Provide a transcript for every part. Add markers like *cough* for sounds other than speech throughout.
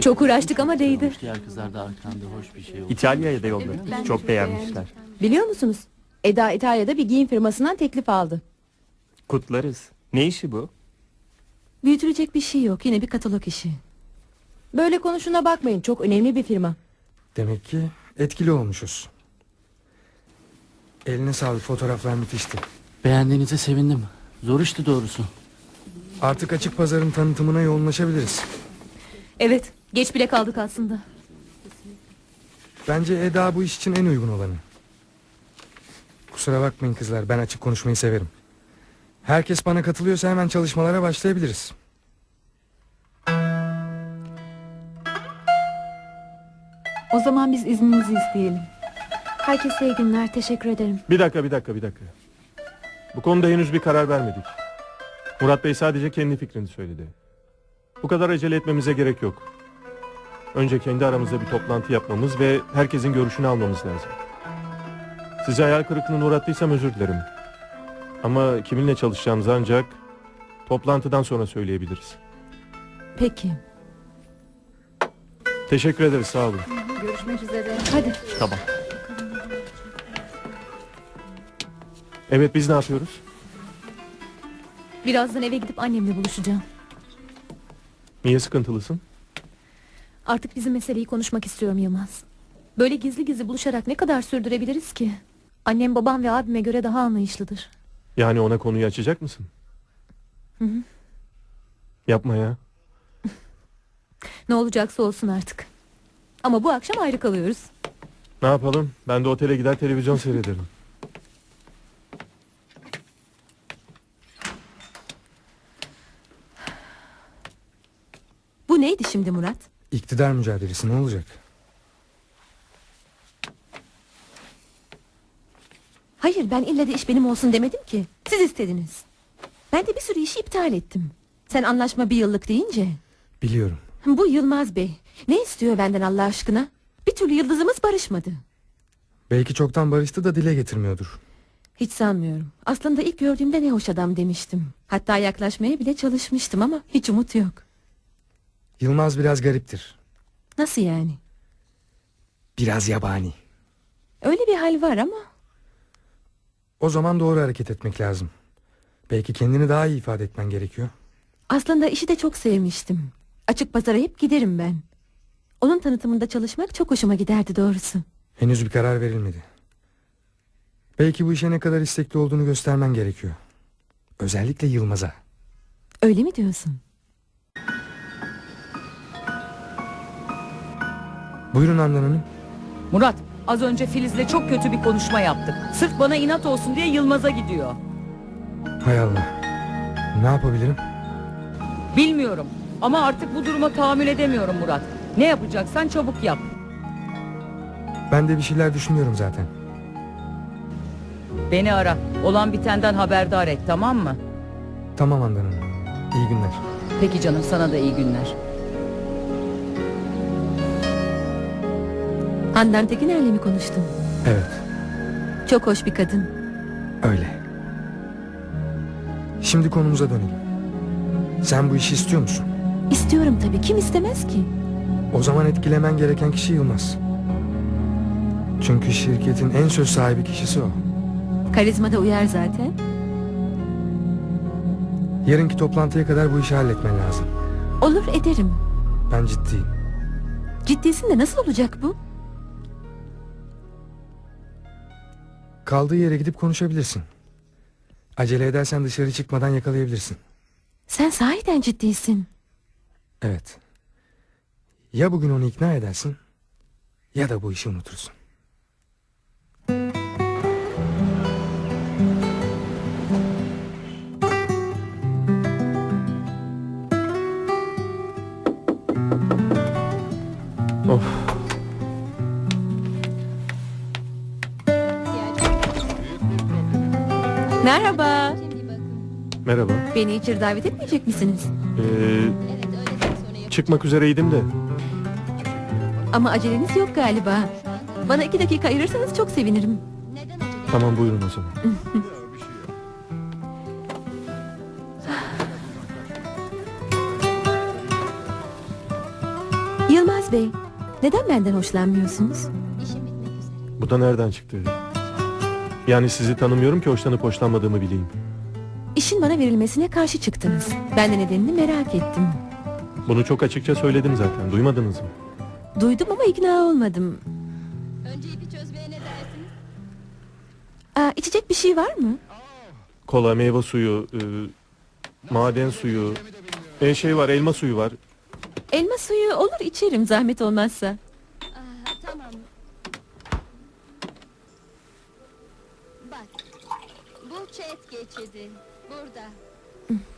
Çok uğraştık ama değdi. Diğer kızlar da arkanda hoş bir şey oldu. İtalya'ya da yolladık. Çok beğenmişler. Biliyor musunuz? Eda İtalya'da bir giyim firmasından teklif aldı. Kutlarız. Ne işi bu? Büyütülecek bir şey yok. Yine bir katalog işi. Böyle konuşuna bakmayın. Çok önemli bir firma. Demek ki etkili olmuşuz. Eline sağlık fotoğraflar müthişti. Beğendiğinize sevindim. Zor işti doğrusu. Artık açık pazarın tanıtımına yoğunlaşabiliriz. Evet. Geç bile kaldık aslında. Bence Eda bu iş için en uygun olanı. Kusura bakmayın kızlar ben açık konuşmayı severim. Herkes bana katılıyorsa hemen çalışmalara başlayabiliriz. O zaman biz izninizi isteyelim. Herkese iyi günler. Teşekkür ederim. Bir dakika bir dakika bir dakika. Bu konuda henüz bir karar vermedik. Murat Bey sadece kendi fikrini söyledi. Bu kadar acele etmemize gerek yok. Önce kendi aramızda bir toplantı yapmamız ve herkesin görüşünü almamız lazım. Size hayal kırıklığına uğrattıysam özür dilerim. Ama kiminle çalışacağımızı ancak toplantıdan sonra söyleyebiliriz. Peki. Teşekkür ederiz sağ olun. Görüşmek üzere. Hadi. Tamam. Evet biz ne yapıyoruz? Birazdan eve gidip annemle buluşacağım. Niye sıkıntılısın? Artık bizim meseleyi konuşmak istiyorum Yılmaz. Böyle gizli gizli buluşarak ne kadar sürdürebiliriz ki? Annem babam ve abime göre daha anlayışlıdır. Yani ona konuyu açacak mısın? Hı hı. Yapma ya. Ne olacaksa olsun artık. Ama bu akşam ayrı kalıyoruz. Ne yapalım? Ben de otele gider televizyon seyrederim. *laughs* Bu neydi şimdi Murat? İktidar mücadelesi ne olacak? Hayır ben ille de iş benim olsun demedim ki. Siz istediniz. Ben de bir sürü işi iptal ettim. Sen anlaşma bir yıllık deyince. Biliyorum. Bu Yılmaz Bey. Ne istiyor benden Allah aşkına? Bir türlü yıldızımız barışmadı. Belki çoktan barıştı da dile getirmiyordur. Hiç sanmıyorum. Aslında ilk gördüğümde ne hoş adam demiştim. Hatta yaklaşmaya bile çalışmıştım ama hiç umut yok. Yılmaz biraz gariptir. Nasıl yani? Biraz yabani. Öyle bir hal var ama O zaman doğru hareket etmek lazım. Belki kendini daha iyi ifade etmen gerekiyor. aslında işi de çok sevmiştim. Açık pazara hep giderim ben. Onun tanıtımında çalışmak çok hoşuma giderdi doğrusu. Henüz bir karar verilmedi. Belki bu işe ne kadar istekli olduğunu göstermen gerekiyor. Özellikle Yılmaz'a. Öyle mi diyorsun? Buyurun Handan Hanım. Murat az önce Filiz'le çok kötü bir konuşma yaptık. Sırf bana inat olsun diye Yılmaz'a gidiyor. Hay Allah. Ne yapabilirim? Bilmiyorum ama artık bu duruma tahammül edemiyorum Murat. Ne yapacaksan çabuk yap. Ben de bir şeyler düşünüyorum zaten. Beni ara. Olan bitenden haberdar et tamam mı? Tamam Handan Hanım. İyi günler. Peki canım sana da iyi günler. Handan Tekiner'le mi konuştun? Evet. Çok hoş bir kadın. Öyle. Şimdi konumuza dönelim. Sen bu işi istiyor musun? İstiyorum tabii. Kim istemez ki? O zaman etkilemen gereken kişi Yılmaz. Çünkü şirketin en söz sahibi kişisi o. Karizma da uyar zaten. Yarınki toplantıya kadar bu işi halletmen lazım. Olur ederim. Ben ciddiyim. Ciddisin de nasıl olacak bu? Kaldığı yere gidip konuşabilirsin. Acele edersen dışarı çıkmadan yakalayabilirsin. Sen sahiden ciddisin. Evet. Ya bugün onu ikna edersin ya da bu işi unutursun. Of. Merhaba. Merhaba. Beni içeri davet etmeyecek misiniz? Ee, çıkmak üzereydim de. Ama aceleniz yok galiba. Bana iki dakika ayırırsanız çok sevinirim. Tamam buyurun o zaman. İlyas Bey, neden benden hoşlanmıyorsunuz? Bu da nereden çıktı? Yani sizi tanımıyorum ki hoşlanıp hoşlanmadığımı bileyim. İşin bana verilmesine karşı çıktınız. Ben de nedenini merak ettim. Bunu çok açıkça söyledim zaten. Duymadınız mı? Duydum ama ikna olmadım. Önce ipi çözmeye ne dersiniz? Aa, içecek bir şey var mı? Kola, meyve suyu, e, maden suyu, e, şey var, elma suyu var. Elma suyu olur içerim zahmet olmazsa. Çet geçidi. Burada.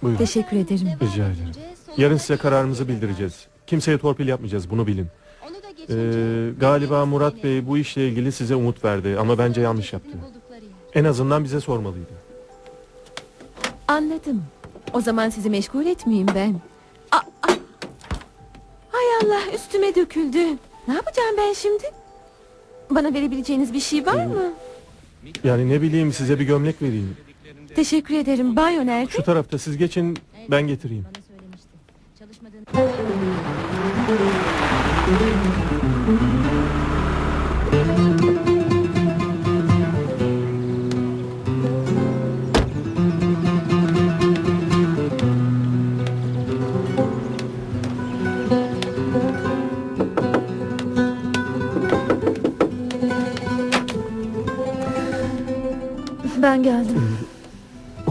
Buyurun. Teşekkür ederim. Rica ederim. Yarın size kararımızı bildireceğiz. Kimseye torpil yapmayacağız, bunu bilin. Onu da geçince Ee, galiba Murat Bey bu işle ilgili size umut verdi ama bence yanlış yaptı. buldukları yer. En azından bize sormalıydı. Anladım. O zaman sizi meşgul etmeyeyim ben. Aa, aa. Hay Allah üstüme döküldü. Ne yapacağım ben şimdi? Bana verebileceğiniz bir şey var mı? Yani ne bileyim size bir gömlek vereyim. Teşekkür ederim. Banyo nerede? Şu tarafta siz geçin ben getireyim. Bana söylemişti. Çalışmadığını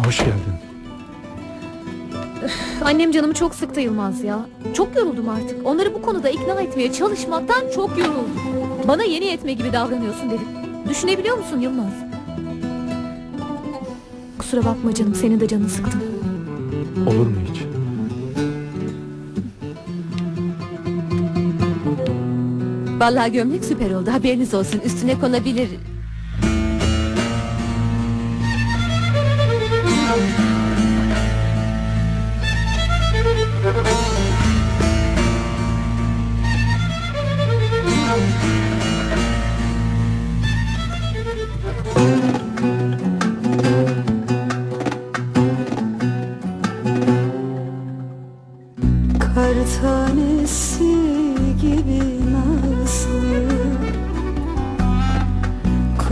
Hoş geldin. Annem canımı çok sıktı Yılmaz ya. Çok yoruldum artık. Onları bu konuda ikna etmeye çalışmaktan çok yoruldum. Bana yeni yetme gibi davranıyorsun dedim. Düşünebiliyor musun Yılmaz? Kusura bakma canım senin de canını sıktım. Olur mu hiç? Vallahi gömlek süper oldu. Haberiniz olsun. Üstüne konabilir. down.